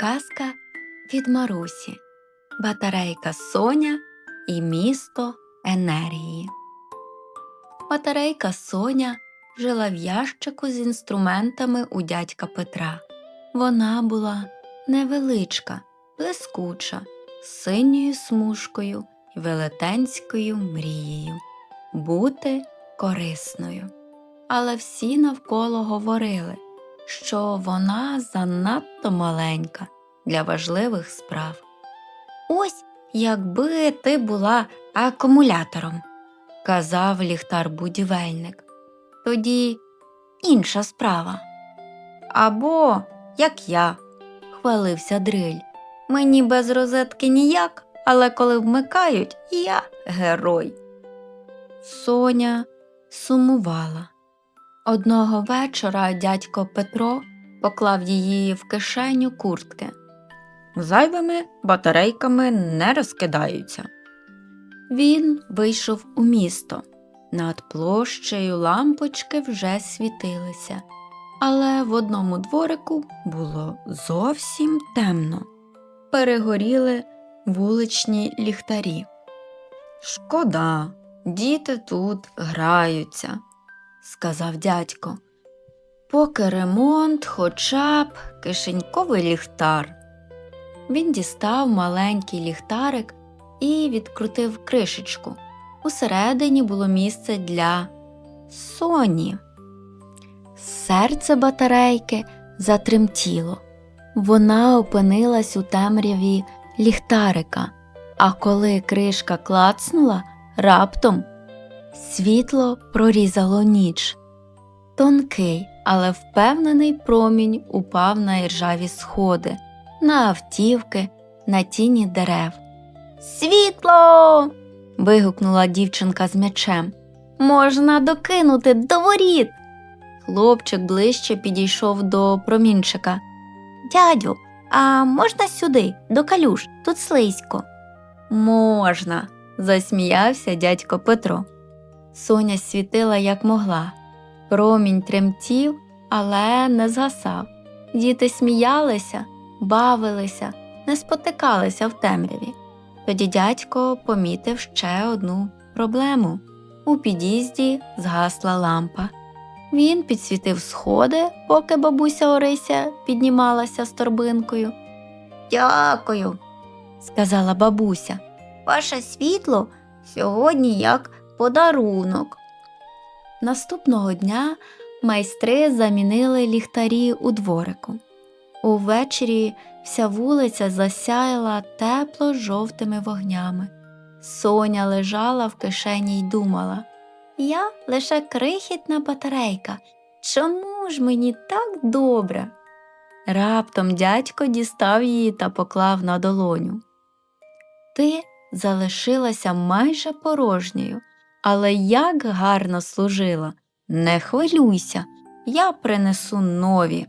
Казка від Марусі, Батарейка Соня і місто енергії. Батарейка Соня жила в ящику з інструментами у дядька Петра. Вона була невеличка, блискуча, з синьою смужкою і велетенською мрією бути корисною. Але всі навколо говорили, що вона занадто маленька для важливих справ. Ось якби ти була акумулятором, казав ліхтар-будівельник. Тоді інша справа. Або як я, хвалився дриль. Мені без розетки ніяк, але коли вмикають, я герой. Соня сумувала. Одного вечора дядько Петро поклав її в кишеню куртки. Зайвими батарейками не розкидаються. Він вийшов у місто. Над площею лампочки вже світилися, але в одному дворику було зовсім темно. Перегоріли вуличні ліхтарі. Шкода, діти тут граються, сказав дядько. Поки ремонт, хоча б кишеньковий ліхтар. Він дістав маленький ліхтарик і відкрутив кришечку. Усередині було місце для соні. Серце батарейки затремтіло. Вона опинилась у темряві ліхтарика, а коли кришка клацнула, раптом світло прорізало ніч. Тонкий, але впевнений промінь упав на іржаві сходи, на автівки, на тіні дерев. Світло. вигукнула дівчинка з м'ячем. Можна докинути до воріт. Хлопчик ближче підійшов до промінчика. Дядю, а можна сюди, до калюш, тут слизько. Можна, засміявся дядько Петро. Соня світила як могла. Промінь тремтів, але не згасав. Діти сміялися, бавилися, не спотикалися в темряві. Тоді дядько помітив ще одну проблему. У під'їзді згасла лампа. Він підсвітив сходи, поки бабуся Орися піднімалася з торбинкою. Дякую, сказала бабуся. Ваше світло сьогодні як подарунок. Наступного дня майстри замінили ліхтарі у дворику. Увечері вся вулиця засяяла тепло жовтими вогнями. Соня лежала в кишені й думала Я лише крихітна батарейка. Чому ж мені так добре? Раптом дядько дістав її та поклав на долоню. Ти залишилася майже порожньою, але як гарно служила. Не хвилюйся, я принесу нові,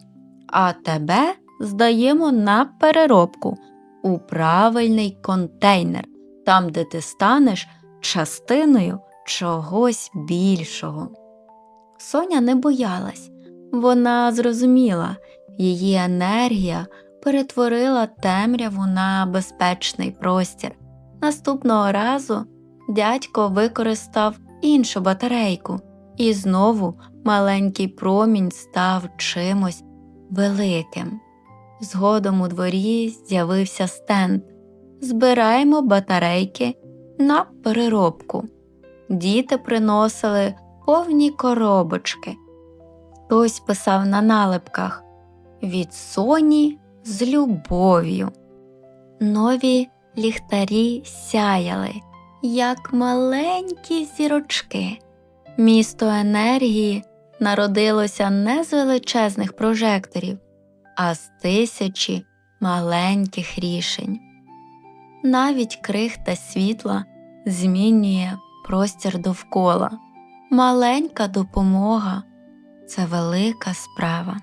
а тебе здаємо на переробку у правильний контейнер, там, де ти станеш частиною чогось більшого. Соня не боялась, вона зрозуміла, її енергія перетворила темряву на безпечний простір. Наступного разу дядько використав іншу батарейку, і знову маленький промінь став чимось великим. Згодом у дворі з'явився стенд. Збираємо батарейки на переробку. Діти приносили повні коробочки. Хтось писав на налипках від соні з любов'ю. Нові ліхтарі сяяли, як маленькі зірочки. Місто енергії народилося не з величезних прожекторів, а з тисячі маленьких рішень. Навіть крихта світла змінює простір довкола. Маленька допомога це велика справа.